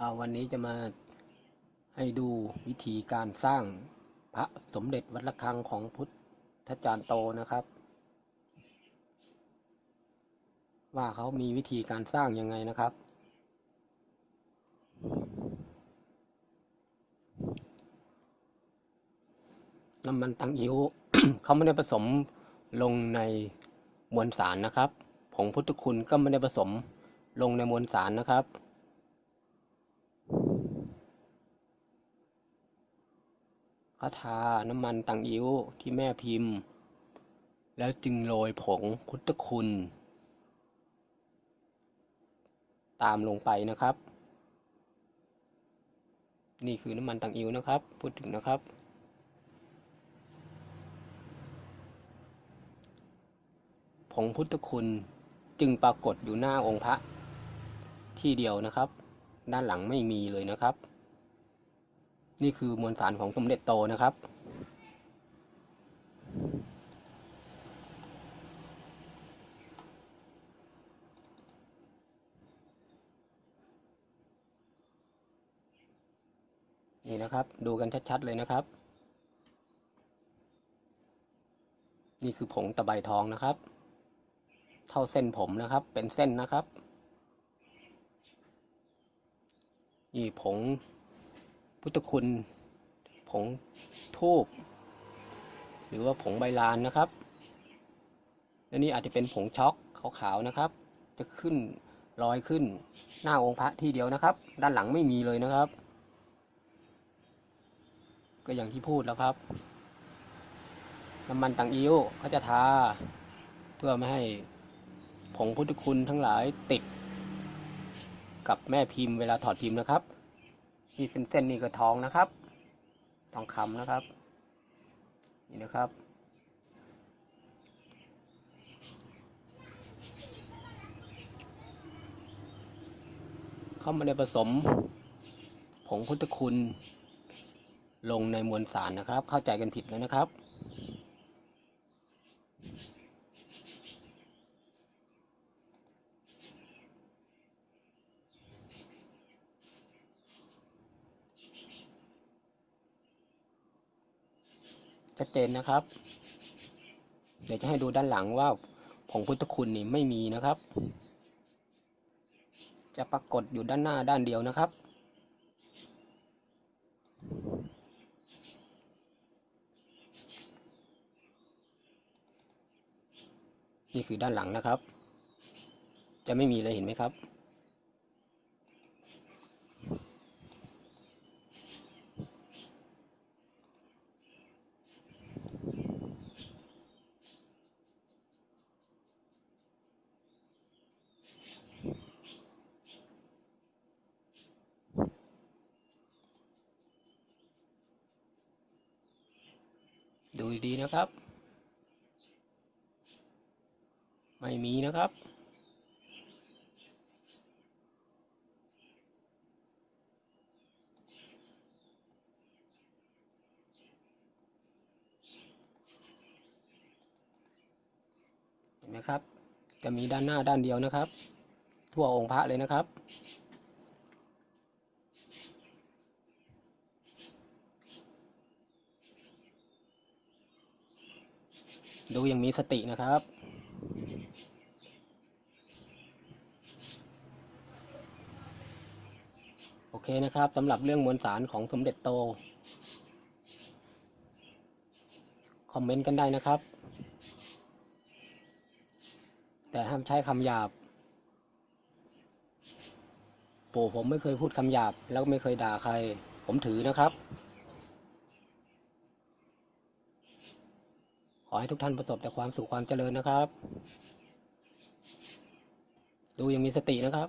อ่าวันนี้จะมาให้ดูวิธีการสร้างพระสมเด็จวัดระฆังของพุทธจารย์โตนะครับ ว่าเขามีวิธีการสร้างยังไงนะครับ น้ำมันตังอิ้วเขาไม่ได้ผสมลงในมวลสารนะครับ ผงพุทธคุณก็ไม่ได้ผสมลงในมวลสารนะครับ คาทาน้ำมันตังอิ้วที่แม่พิมพ์ แล้วจึงโรยผงพุทธคุณ ตามลงไปนะครับ นี่คือน้ำมันตังอิ้วนะครับ พูดถึงนะครับ ผงพุทธคุณจึงปรากฏอยู่หน้าองค์พระที่เดียวนะครับ ด้านหลังไม่มีเลยนะครับ นี่คือมวลสารของสมเด็จโตนะครับ นี่นะครับ ดูกันชัดๆเลยนะครับ นี่คือผงตะไบทองนะครับ เท่าเส้นผมนะครับ เป็นเส้นนะครับ นี่ผง พุทธคุณ ผงทูบหรือว่าผงใบลานนะครับและนี่อาจจะเป็นผงช็อกขาวๆนะครับ จะขึ้นลอยขึ้นหน้าองค์พระที่เดียวนะครับ ด้านหลังไม่มีเลยนะครับ ก็อย่างที่พูดแล้วครับน้ำมันตังอิ้วเขาจะทาเพื่อไม่ให้ผงพุทธคุณทั้งหลายติด กับแม่พิมพ์เวลาถอดพิมพ์นะครับ นี่เส้นๆนี่ก็ทองนะครับ ทองคำนะครับ นี่นะครับ เขาไม่ได้ผสม ผงพุทธคุณลงในมวลสารนะครับ เข้าใจกันผิดแล้วนะครับ ชัดเจนนะครับ เดี๋ยวจะให้ดูด้านหลังว่าผงพุทธคุณนี่ไม่มีนะครับ จะปรากฏอยู่ด้านหน้าด้านเดียวนะครับนี่คือด้านหลังนะครับ จะไม่มีเลยเห็นไหมครับ ดูดีนะครับ ไม่มีนะครับ เห็นไหมครับ จะมีด้านหน้าด้านเดียวนะครับ ทั่วองค์พระเลยนะครับ ดูอย่างมีสตินะครับ โอเคนะครับสำหรับเรื่องมวลสารของสมเด็จโต คอมเมนต์กันได้นะครับ แต่ห้ามใช้คำหยาบ ปู่ผมไม่เคยพูดคำหยาบ แล้วก็ไม่เคยด่าใคร ผมถือนะครับ ขอให้ทุกท่านประสบแต่ความสุขความเจริญนะครับ ดูยังมีสตินะครับ